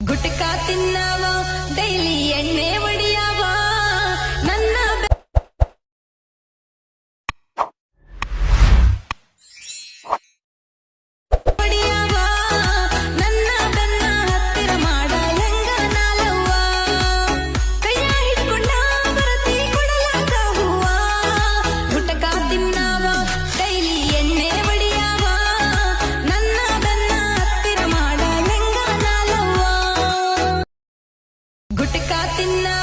Gutka ತಿನ್ನವಾ daily nothing.